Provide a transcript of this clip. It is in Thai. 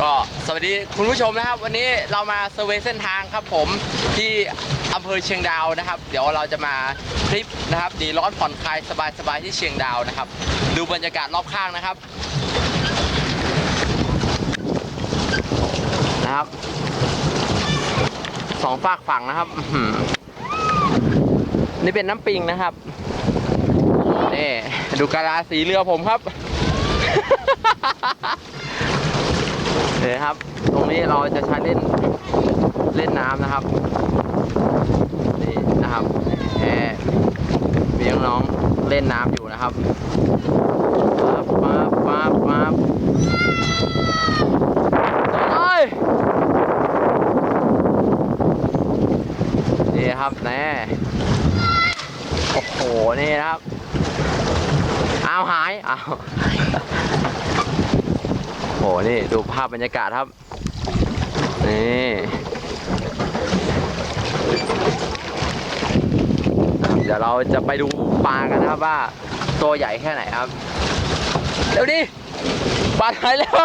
ก็สวัสดีคุณผู้ชมนะครับ วันนี้เรามาเซอร์เวยเส้นทางครับผมที่อำเภอเชียงดาวนะครับ เดี๋ยวเราจะมาทริปนะครับหนีร้อนผ่อนคลายสบายๆที่เชียงดาวนะครับ ดูบรรยากาศรอบข้างนะครับนะครับสองฝากฝั่งนะครับนี่เป็นน้ำปิงนะครับนี่ดูกาลาสีเรือผมครับ เนี่ยครับ ตรงนี้เราจะใช้เล่นเล่นน้ำนะครับนี่นะครับแหมมีน้องๆเล่นน้ำอยู่นะครับปั๊บปั๊บปั๊บปั๊บเลยนี่ครับแน่โอ้โหนี่นะครับอ้าวหายอ้าว หนี่ดูภาพบรรยากาศครับ นี่เดี๋ยวเราจะไปดูปลากันนะครับว่าตัวใหญ่แค่ไหนครับ เร็วดิปลาหายแล้ว